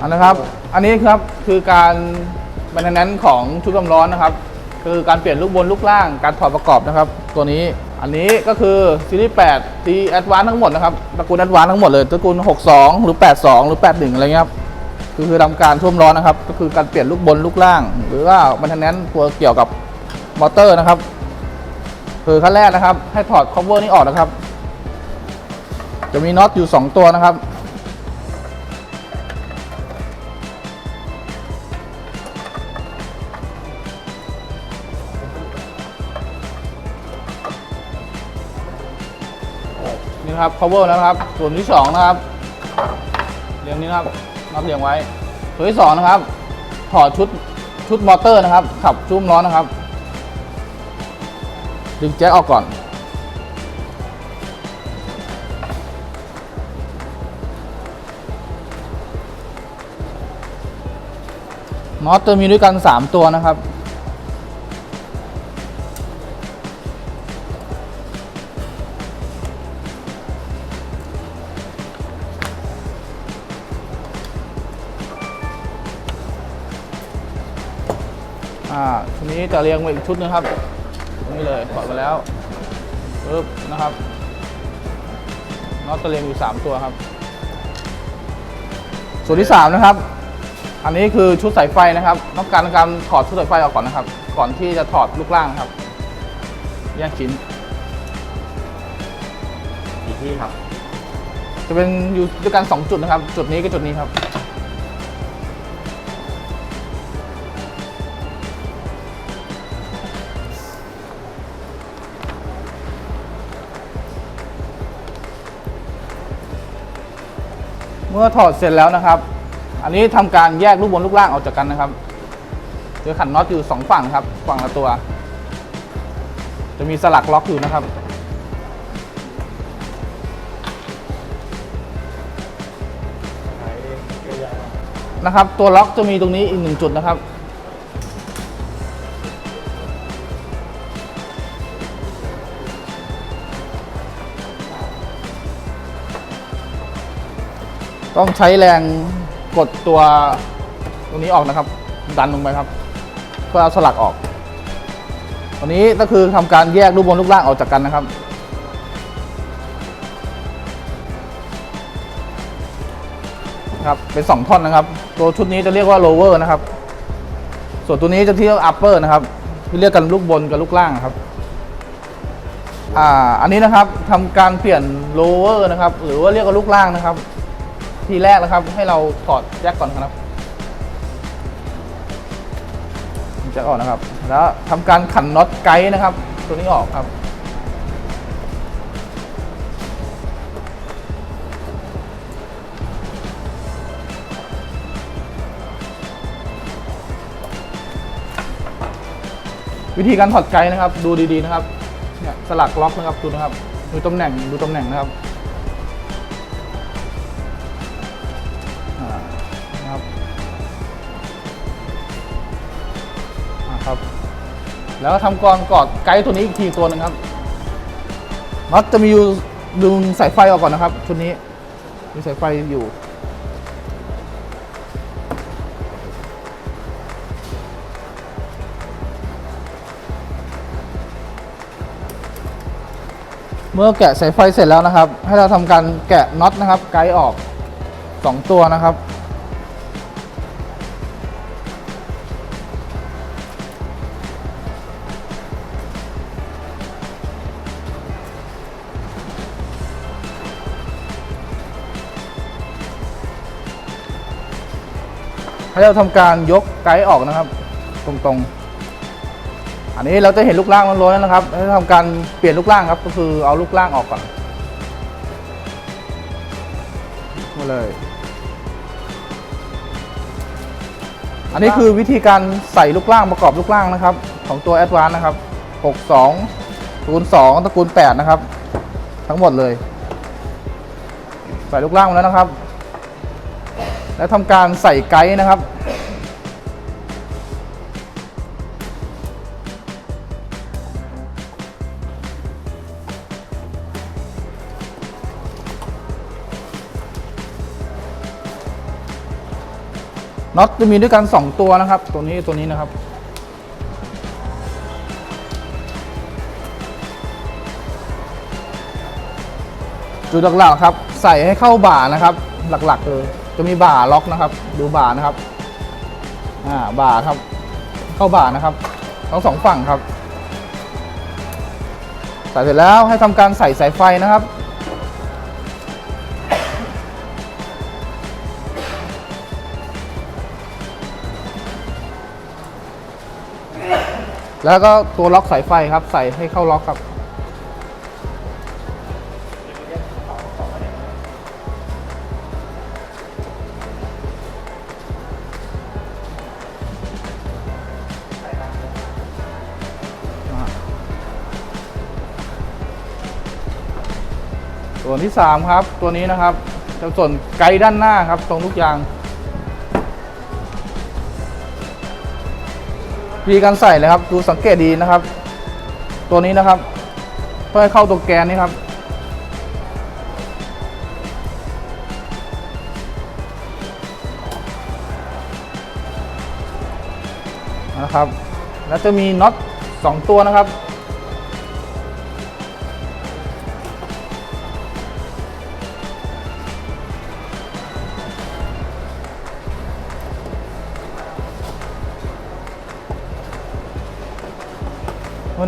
อันนะครับ อันนี้ครับคือการแมนเทนแนนของชุดความร้อนนะครับ คือการเปลี่ยนลูกบนลูกล่าง การถอดประกอบนะครับ ตัวนี้ อันนี้ก็คือซีรีส์8ทีแอดวานทั้งหมดนะครับ ตระกูลแอดวานทั้งหมดเลย ตระกูล 62 หรือ 82 หรือ 81 อะไรเงี้ยครับคือทำการท่วมร้อนนะครับ ก็คือการเปลี่ยนลูกบนลูกล่าง หรือว่าแมนเทนแนนตัวเกี่ยวกับมอเตอร์นะครับ คือขั้นแรกนะครับ ให้ถอด cover นี้ออกนะครับ จะมีน็อตอยู่ 2 ตัวนะครับ นี่นะครับ cover แล้วนะครับ ส่วนที่2นะครับเรียงนี้นะครับน็อตเรียงไว้ ส่วนที่2นะครับ ถอดชุดชุดมอเตอร์นะครับ ขับชุบร้อนนะครับ ดึงแจ็คออกก่อน น็อตจะมีด้วยกัน 3 ตัวนะครับ อ่าทีนี้จะเรียงมาอีกชุดหนึงครับ นี่เลยถอดมาแล้วปึ๊บนะครับน็อตจะเรียงอยู่ 3 ตัวครับ ส่วนที่ 3 นะครับ อันนี้คือชุดสายไฟนะครับต้องการการถอดชุดสายไฟออกก่อนนะครับ ก่อนที่จะถอดลูกล่างครับแยกชิ้นอีกที่ครับ จะเป็นอยู่ด้วยกัน 2 จุดนะครับ จุดนี้กับจุดนี้ครับ มื่อถอดเสร็จแล้วนะครับ อันนี้ทำการแยกลูกบนลูกล่างออกจากกันนะครับจะขันน็อตอยู่สองฝั่งครับ ฝั่งละตัว จะมีสลักล็อกอยู่นะครับ นะครับ ตัวล็อกจะมีตรงนี้อีกหนึ่งจุดนะครับ ต้องใช้แรงกดตัวตรงนี้ออกนะครับ ดันลงไปครับเพื่อเอาสลักออกวันนี้ก็คือทำการแยกลูกบนลูกล่างออกจากกันนะครับ ครับเป็น 2 ท่อนนะครับ ตัวชุดนี้จะเรียกว่า lower นะครับ ส่วนตัวนี้จะที่เรียก upper นะครับที่เรียกกันลูกบนกับลูกล่างครับอ่าอันนี้นะครับทำการเปลี่ยน lower นะครับ หรือว่าเรียกว่าลูกล่างนะครับ ทีแรกนะครับ ให้เราถอดแจ็คก่อนครับแจ็คออกนะครับ แล้วทำการขันน็อตไกด์นะครับ ตัวนี้ออกครับ วิธีการถอดไกด์นะครับ ดูดีๆนะครับเนี่ยสลักล็อกนะครับดูนะครับ ดูตำแหน่งดูตำแหน่งนะครับ แล้วทำกรอนกอดไกด์ตัวนี้อีกทีตัวหนึงครับน็อตจะมีอยู่ดึงสายไฟออกก่อนนะครับ ชุดนี้มีสายไฟอยู่ เมื่อแกะสายไฟเสร็จแล้วนะครับ ให้เราทำการแกะน็อตนะครับ ไกด์ออก 2 ตัวนะครับ ให้เราทำการยกไกด์ออกนะครับ ตรงๆ อันนี้เราจะเห็นลูกล่างมันล้นแล้วนะครับให้ทำการเปลี่ยนลูกล่างครับ ก็คือเอาลูกล่างออกก่อนมาเลย อันนี้คือวิธีการใส่ลูกล่างประกอบลูกล่างนะครับ ของตัว a d v a n c e นะครับ 62ตระกูล2ตระกูล8นะครับ ทั้งหมดเลย ใส่ลูกล่างมาแล้วนะครับ แล้วทำการใส่ไกด์นะครับน็อตจะมีด้วยกัน 2 ตัวนะครับ ตัวนี้ตัวนี้นะครับ จุดหลักๆครับ ใส่ให้เข้าบ่านะครับ หลักๆคือ จะมีบ่าล็อกนะครับ ดูบ่านะครับ อ่าบ่าครับ เข้าบ่านะครับทั้งสองฝั่งครับ ใส่เสร็จแล้วให้ทำการใส่สายไฟนะครับ แล้วก็ตัวล็อกสายไฟครับ ใส่ให้เข้าล็อกครับ วนที่ 3 ครับ ตัวนี้นะครับจะส่วนไกด์ด้านหน้าครับ ตรงลูกอย่างวิธีการใส่เลยครับ ดูสังเกตดีนะครับ ตัวนี้นะครับเพื่อให้เข้าตัวแกนนี่ครับ นะครับ แล้วจะมีน็อต2ตัวนะครับ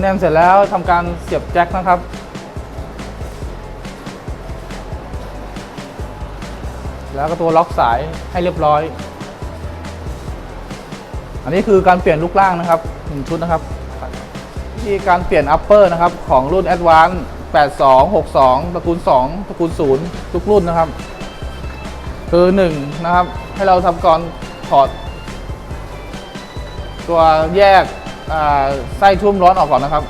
แนมเสร็จแล้วทำการเสียบแจ็คนะครับ แล้วก็ตัวล็อกสายให้เรียบร้อย อันนี้คือการเปลี่ยนลูกล่างนะครับหนึ่งชุดนะครับที่การเปลี่ยนอัปเปอร์นะครับ ของรุ่น Advance 82 62ตระกูล 2ตระกูล 0 ทุกรุ่นนะครับ คือ 1 นะครับ ให้เราทำก่อนถอด ตัวแยก ไส้ชุ่มร้อนออกก่อนนะครับ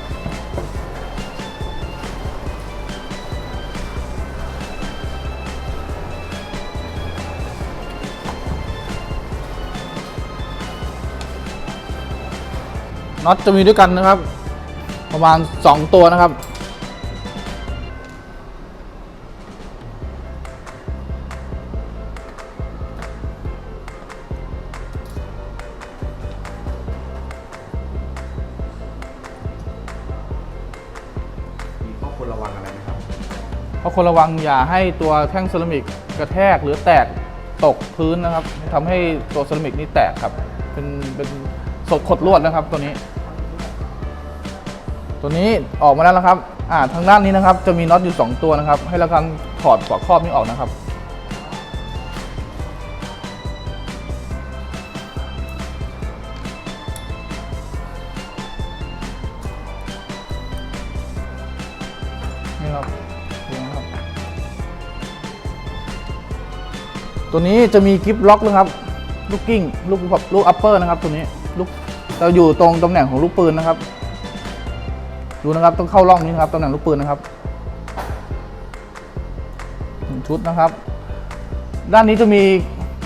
น็อตจะมีด้วยกันนะครับ ประมาณ 2 ตัวนะครับ เพราะคนระวังอย่าให้ตัวแท่งเซรามิกกระแทกหรือแตกตกพื้นนะครับทำให้ตัวเซรามิกนี่แตกครับ เป็นเป็นสดขดลวดนะครับตัวนี้ ตัวนี้ออกมาแล้วนะครับอ่าทางด้านนี้นะครับจะมีน็อตอยู่ 2 ตัวนะครับ ให้เราการถอดฝาครอบนี้ออกนะครับ ตัวนี้จะมีกิฟล็อกนะครับ ลูกกิ้งลูกลูกอัปเปอร์นะครับ ตัวนี้ลูกเราอยู่ตรงตำแหน่งของลูกปืนนะครับ ดูนะครับต้องเข้าร่องนี้นะครับตำแหน่งลูกปืนนะครับชุดนะครับ ด้านนี้จะมี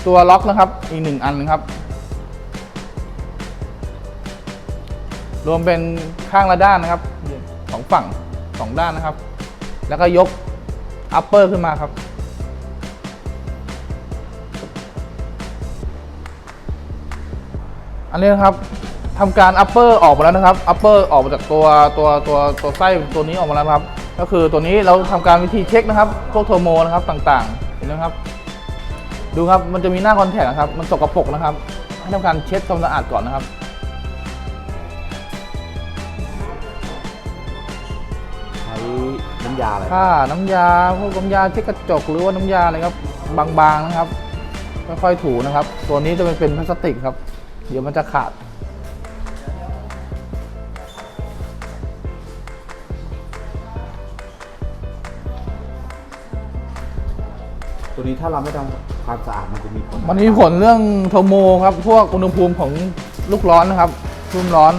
ตัวล็อกนะครับ อีกหนึ่งอันนะครับ รวมเป็นข้างละด้านนะครับสองฝั่งสองด้านนะครับ แล้วก็ยกอัปเปอร์ขึ้นมาครับ อันนี้นะครับทำการอัปเปอร์ออกมาแล้วนะครับอัปเปอร์ออกมาจากตัวตัวตัวตัวไส้ตัวนี้ออกมาแล้วนะครับ ก็คือตัวนี้เราทำการวิธีเช็คนะครับพวกเทอร์โมนะครับต่างๆ เห็นไหมครับ ดูครับมันจะมีหน้าคอนแทคนะครับ มันสกปรกนะครับ ให้ทำการเช็ดความสะอาดก่อนนะครับใช้น้ำยาอะไรถ้าน้ำยาพวกน้ำยาเช็ดกระจกหรือว่าน้ำยาอะไรครับบางๆนะครับค่อยๆถูนะครับ ตัวนี้จะเป็นเป็นพลาสติกครับ เดี๋ยวมันจะขาด ตัวนี้ถ้าเราไม่ทำความสะอาดมันจะมีผลมันมีผลเรื่องโทโมครับ พวกอุณหภูมิของลูกร้อนนะครับรุ่มร้อน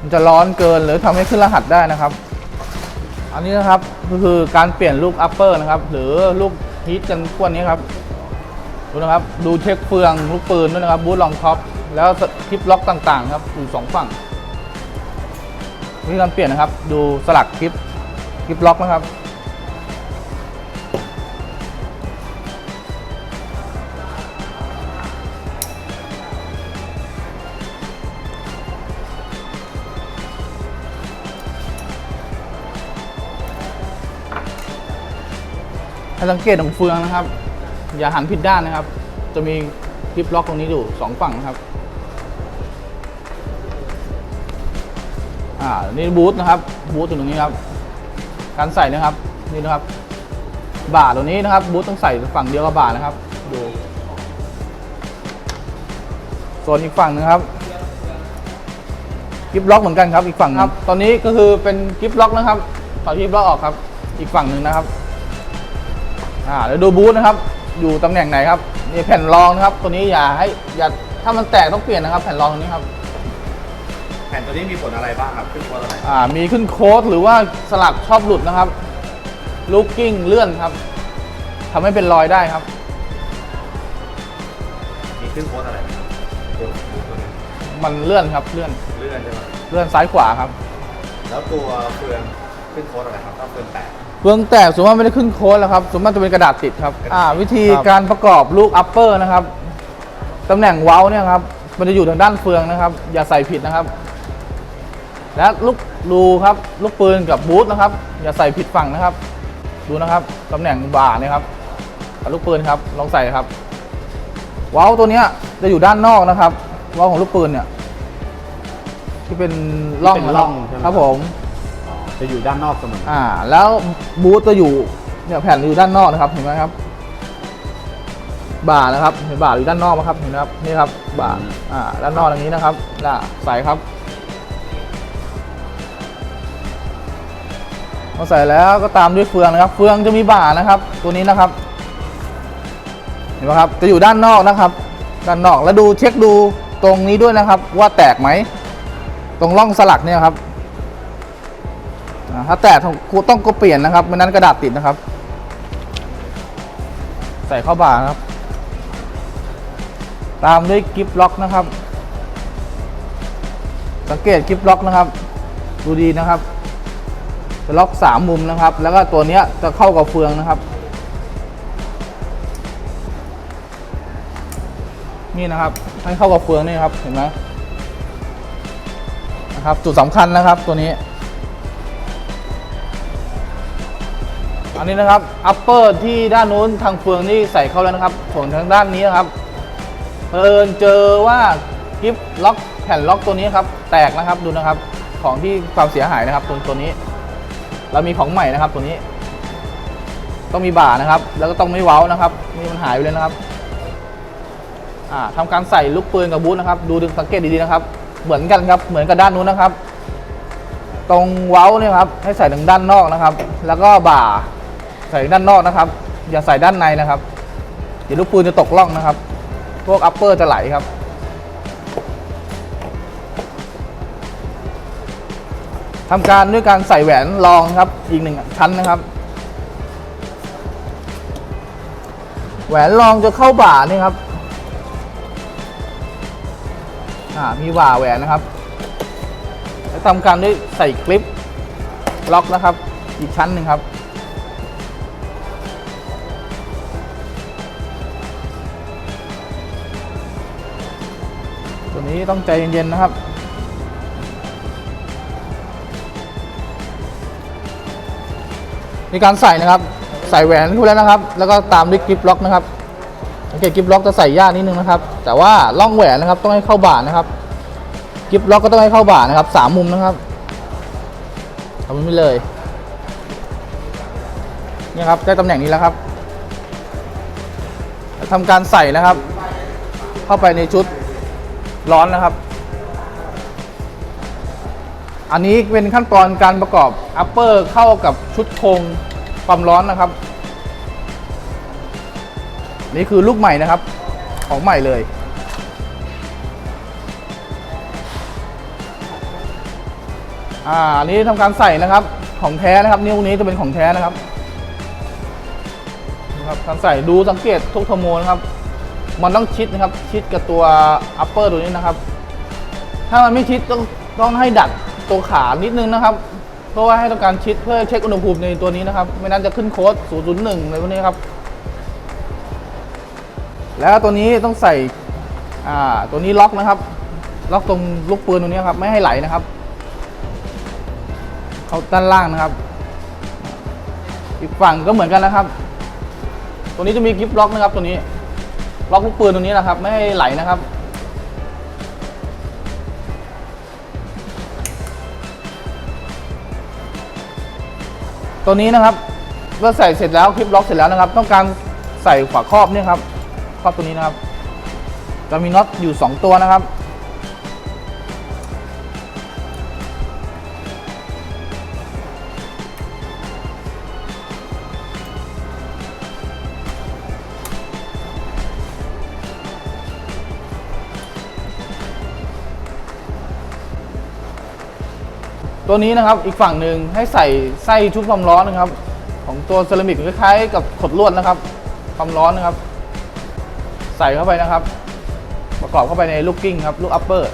มันจะร้อนเกินหรือทำให้ขึ้นรหัสได้นะครับ อันนี้นะครับก็คือการเปลี่ยนลูกอัปเปอร์นะครับ หรือลูกฮีทกันพวกนี้ครับ ดูนะครับดูเช็คเฟืองลูกปืนด้วยนะครับบูทลองท็อปแล้วคลิปล็อกต่างๆครับอยู่สองฝั่งวิธีการเปลี่ยนนะครับ ดูสลักคลิปคลิปล็อกนะครับสังเกตของเฟืองนะครับ อย่าหันผิดด้านนะครับ จะมีคลิปล็อกตรงนี้อยู่สองฝั่งนะครับ อ่า นี่บูทนะครับ บูทอยู่ตรงนี้ครับ การใส่นะครับ นี่นะครับ บ่าตัวนี้นะครับ บูทต้องใส่ฝั่งเดียวกับบ่านะครับ ดู ส่วนอีกฝั่งนึงครับกิฟล็อกเหมือนกันครับ อีกฝั่งครับ ตอนนี้ก็คือเป็นกิฟล็อกนะครับถอดกิฟล็อกออกครับ อีกฝั่งหนึ่งนะครับ อ่าเดี๋ยวดูบูทนะครับ อยู่ตำแหน่งไหนครับนี่แผ่นรองนะครับ ตัวนี้อย่าให้อย่าถ้ามันแตกต้องเปลี่ยนนะครับ แผ่นรองตรงนี้ครับแผ่นตัวนี้มีผลอะไรบ้างครับขึ้นโค้ดอะไรอ่ามีขึ้นโค้ดหรือว่าสลักชอบหลุดนะครับลูกกิ้งเลื่อนครับทำให้เป็นรอยได้ครับ มีขึ้นโค้ดอะไรไหมครับตัวตัวนี้มันเลื่อนครับเลื่อนเลื่อนใช่ไหมเลื่อนซ้ายขวาครับ แล้วตัวเฟืองขึ้นโค้ดอะไรครับถ้าเฟืองแตก เฟืองแตกสมมติว่าไม่ได้ขึ้นโค้ดแล้วครับสมมติว่าจะเป็นกระดาษติดครับกระดาษอ่าวิธีครับการประกอบลูกอัปเปอร์นะครับตำแหน่งเว้าเนี่ยครับมันจะอยู่ทางด้านเฟืองนะครับ อย่าใส่ผิดนะครับ และลูกรูครับลูกปืนกับบูทนะครับ อย่าใส่ผิดฝั่งนะครับ ดูนะครับตำแหน่งบ่าเนี่ยครับกับลูกปืนครับลองใส่ครับ เว้าตัวเนี้ยจะอยู่ด้านนอกนะครับ เว้าของลูกปืนเนี่ยที่เป็นร่องที่เป็นนะคร่รัอบงใช่ไหมครับผม จะอยู่ด้านนอกเสมออ่า แล้วบูทจะอยู่เนี่ยแผ่นอยู่ด้านนอกนะครับเห็นไหมครับ บ่านะครับเห็นบ่าอยู่ด้านนอกไหมครับเห็นไหมครับนี่ครับบ่าอ่าด้านนอกอย่างนี้นะครับล่ะใส่ครับพอใส่แล้วก็ตามด้วยเฟืองนะครับ เฟืองจะมีบ่านะครับ ตัวนี้นะครับ เห็นไหมครับ จะอยู่ด้านนอกนะครับ ด้านนอกแล้วดูเช็คดูตรงนี้ด้วยนะครับ ว่าแตกไหม ตรงร่องสลักเนี่ยครับ ถ้าแตกต้องต้องก็เปลี่ยนนะครับไม่นั้นกระดาษติดนะครับ ใส่เข้าบ่านะครับ ตามด้วยกิฟล็อกนะครับ สังเกตกิฟล็อกนะครับ ดูดีนะครับจะล็อกสามมุมนะครับ แล้วก็ตัวนี้จะเข้ากับเฟืองนะครับ นี่นะครับ ให้เข้ากับเฟืองนี่ครับ เห็นไหมนะครับ จุดสำคัญนะครับตัวนี้ นนี้นะครับอัปเปอร์ที่ด้านนู้นทางเฟืองนี่ใส่เข้าแล้วนะครับส่วนทางด้านนี้นะครับเผอิญเจอว่ากิฟล็อกแผ่นล็อกตัวนี้ครับแตกนะครับดูนะครับของที่ความเสียหายนะครับตัวตัวนี้ เรามีของใหม่นะครับตัวนี้ ต้องมีบ่านะครับ แล้วก็ต้องไม่เว้านะครับนี่มันหายไปเลยนะครับอ่าทำการใส่ลูกปืนกับบูทนะครับ ดูดูสังเกตดีๆนะครับ เหมือนกันครับเหมือนกับด้านนู้นนะครับ ตรงเว้าเนี่ยครับให้ใส่ทางด้านนอกนะครับ แล้วก็บ่า ใส่ด้านนอกนะครับ อย่าใส่ด้านในนะครับ เดี๋ยวลูกปืนจะตกล่องนะครับ พวกอัปเปอร์จะไหลครับ ทำการด้วยการใส่แหวนรองครับ อีกหนึ่งชั้นนะครับ แหวนรองจะเข้าบ่านี่ครับมีบ่าแหวนนะครับ แล้วทำการด้วยใส่คลิปล็อกนะครับ อีกชั้นหนึ่งครับ ตัวนี้ต้องใจเย็นๆนะครับ มีการใส่นะครับ ใส่แหวนทุกแล้วนะครับ แล้วก็ตามด้วยกิฟล็อกนะครับสังเกตกิฟล็อกจะใส่ยากนิดนึงนะครับ แต่ว่าล่องแหวนนะครับต้องให้เข้าบ่านะครับกิฟล็อกก็ต้องให้เข้าบ่านะครับสามมุมนะครับทำไม่เลยเนี่ยครับได้ตำแหน่งนี้แล้วครับทำการใส่นะครับ เข้าไปในชุด ร้อนนะครับ อันนี้เป็นขั้นตอนการประกอบอัปเปอร์เข้ากับชุดโครงความร้อนนะครับ นี่คือลูกใหม่นะครับ ของใหม่เลยอ่าอันนี้ทำการใส่นะครับของแท้นะครับ นิ้วนี้จะเป็นของแท้นะครับนะครับการใส่ดูสังเกตทุกทโมนะครับ มันต้องชิดนะครับ ชิดกับตัวอัปเปอร์ตัวนี้นะครับ ถ้ามันไม่ชิดต้องต้องให้ดัดตัวขานิดนึงนะครับเพราะว่าให้ต้องการชิดเพื่อเช็คอุณหภูมิในตัวนี้นะครับ ไม่นั้นจะขึ้นโค้ด 001อะไรพวกนี้ครับ แล้วตัวนี้ต้องใส่อ่าตัวนี้ล็อกนะครับ ล็อกตรงลูกปืนตรงนี้ครับ ไม่ให้ไหลนะครับ เขาด้านล่างนะครับ อีกฝั่งก็เหมือนกันนะครับ ตัวนี้จะมีกิฟต์ล็อกนะครับตัวนี้ ล็อกลูกปืนตัวนี้นะครับ ไม่ให้ไหลนะครับ ตัวนี้นะครับเมื่อใส่เสร็จแล้วคลิปล็อกเสร็จแล้วนะครับ ต้องการใส่ฝาครอบเนี่ยครับครอบตัวนี้นะครับจะมีน็อตอยู่ 2 ตัวนะครับ ตัวนี้นะครับอีกฝั่งหนึ่งให้ใส่ไส้ชุบความร้อนนะครับ ของตัวเซรามิกคล้ายๆกับขดลวดนะครับ ความร้อนนะครับ ใส่เข้าไปนะครับ ประกอบเข้าไปในลูกกิ้งครับลูกอัปเปอร์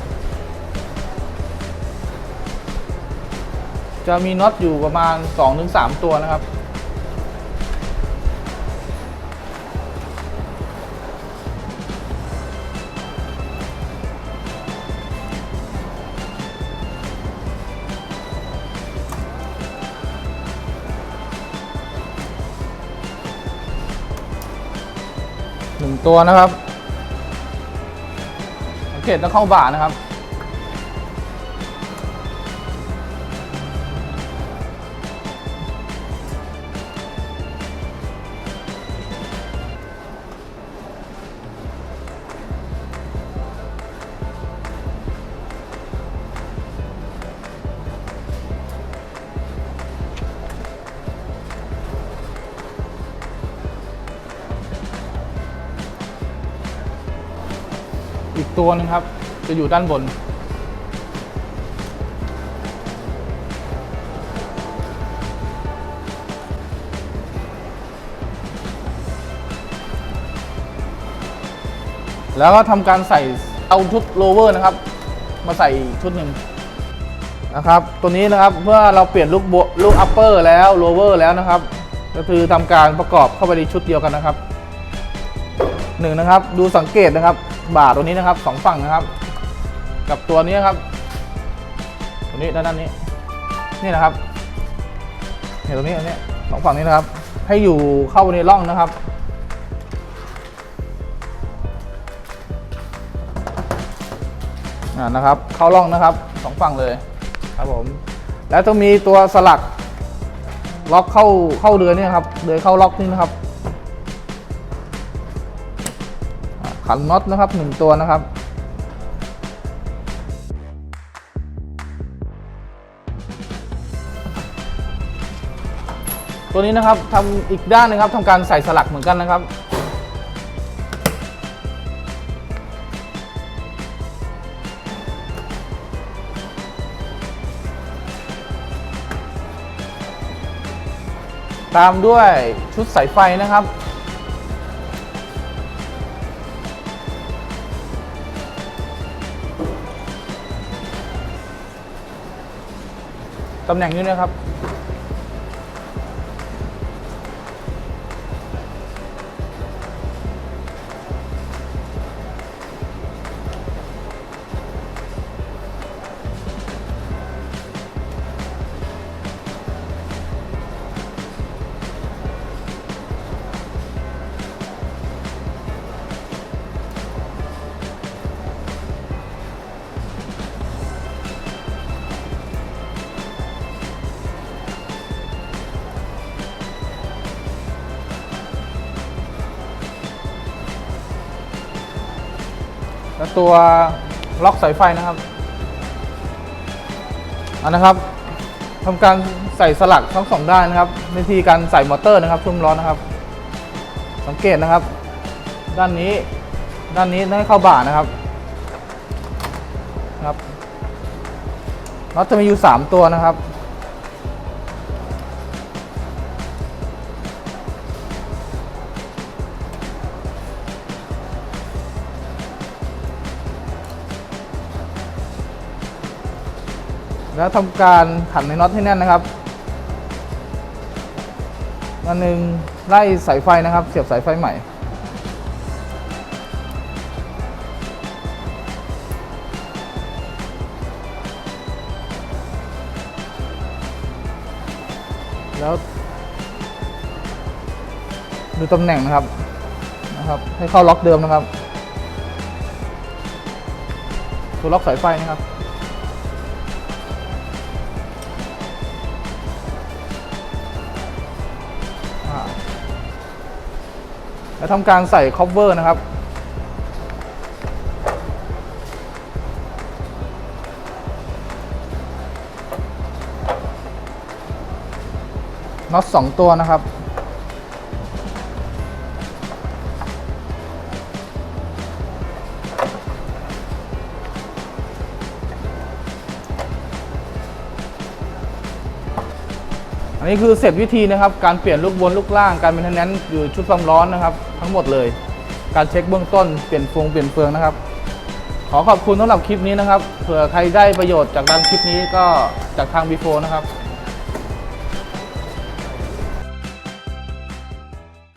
จะมีน็อตอยู่ประมาณ 2-3 ตัวนะครับ ตัวนะครับสังเกตต้องเข้าบ่านะครับ ตัวหนึงครับ จะอยู่ด้านบน แล้วก็ทำการใส่เอาชุดโลเวอร์นะครับ มาใส่ชุดหนึ่งนะครับ ตัวนี้นะครับเมื่อเราเปลี่ยนลูกบลูกอัปเปอร์แล้วโลเวอร์แล้วนะครับ ก็คือทำการประกอบเข้าไปในชุดเดียวกันนะครับหนึ่งนะครับ ดูสังเกตนะครับ บ่าตัวนี้นะครับสองฝั่งนะครับ กับตัวนี้ครับตัวนี้ด้านนี้ นี่นะครับเนี่ยตรงนี้ตรงนี้สองฝั่งนี้นะครับ ให้อยู่เข้าไปในร่องนะครับอ่านะครับ เข้าร่องนะครับสองฝั่งเลยครับผม แล้วต้องมีตัวสลักล็อกเข้าเข้าเรือเนี่ยครับเรือเข้าล็อกนี่นะครับ ขันน็อตนะครับหนึ่งตัวนะครับตัวนี้นะครับทำอีกด้านนึงครับทำการใส่สลักเหมือนกันนะครับ ตามด้วยชุดสายไฟนะครับ ตำแหน่งนี้นะครับ แล้วตัวล็อกสายไฟนะครับอันนะครับทำการใส่สลักทั้งสองด้านนะครับวิธีการใส่มอเตอร์นะครับชุ่มร้อนนะครับ สังเกตนะครับ ด้านนี้ด้านนี้ให้เข้าบ่านะครับนะครับน็อตจะมีอยู่ 3 ตัวนะครับ แล้วทำการขันในน็อตให้แน่นนะครับอันหนึ่งไล่สายไฟนะครับ เสียบสายไฟใหม่แล้วดูตำแหน่งนะครับนะครับ ให้เข้าล็อกเดิมนะครับตัวล็อกสายไฟนะครับ แล้วทำการใส่ cover นะครับ น็อตสองตัวนะครับอันนี้คือเสร็จวิธีนะครับ การเปลี่ยนลูกบนลูกล่าง การเป็นแนนอยู่ชุดความร้อนนะครับ ทั้งหมดเลย การเช็คเบื้องต้นเปลี่ยนฟงเปลี่ยนเฟืองนะครับ ขอขอบคุณสำหรับคลิปนี้นะครับ เผื่อใครได้ประโยชน์จากการคลิปนี้ก็จากทางบีโฟนะครับ